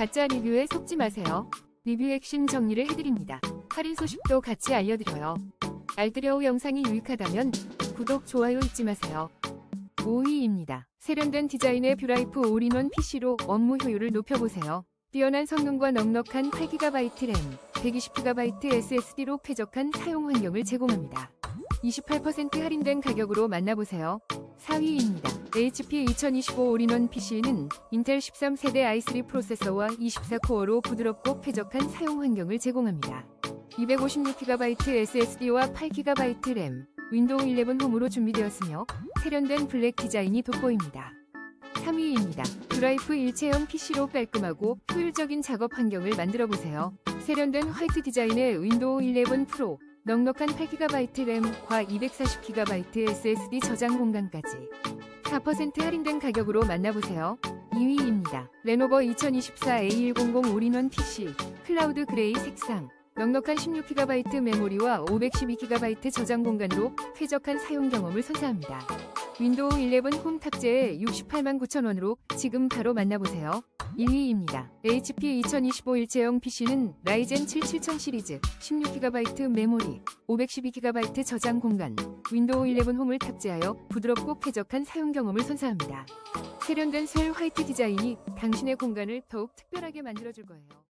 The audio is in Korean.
가짜 리뷰에 속지 마세요. 리뷰 핵심 정리를 해드립니다. 할인 소식도 같이 알려드려요. 알뜰여우 영상이 유익하다면 구독, 좋아요 잊지 마세요. 5위입니다. 세련된 디자인의 뷰라이프 올인원 PC로 업무 효율을 높여보세요. 뛰어난 성능과 넉넉한 8GB 램, 120GB SSD로 쾌적한 사용 환경을 제공합니다. 28% 할인된 가격으로 만나보세요. 4위입니다. HP 2025 올인원 PC는 인텔 13세대 i3 프로세서와 24코어로 부드럽고 쾌적한 사용 환경을 제공합니다. 256GB SSD와 8GB 램, 윈도우 11 홈으로 준비되었으며 세련된 블랙 디자인이 돋보입니다. 3위입니다. 드라이프 일체형 PC로 깔끔하고 효율적인 작업 환경을 만들어 보세요. 세련된 화이트 디자인의 윈도우 11 프로, 넉넉한 8GB 램과 240GB SSD 저장 공간까지 4% 할인된 가격으로 만나보세요. 2위입니다. 레노버 2024 A100 올인원 PC 클라우드 그레이 색상 넉넉한 16GB 메모리와 512GB 저장 공간으로 쾌적한 사용 경험을 선사합니다. 윈도우 11홈 탑재에 68만 9천원으로 지금 바로 만나보세요. 1위입니다. HP 2025 일체형 PC는 라이젠 7 7000 시리즈 16GB 메모리, 512GB 저장 공간, 윈도우 11 홈을 탑재하여 부드럽고 쾌적한 사용 경험을 선사합니다. 세련된 셀 화이트 디자인이 당신의 공간을 더욱 특별하게 만들어줄 거예요.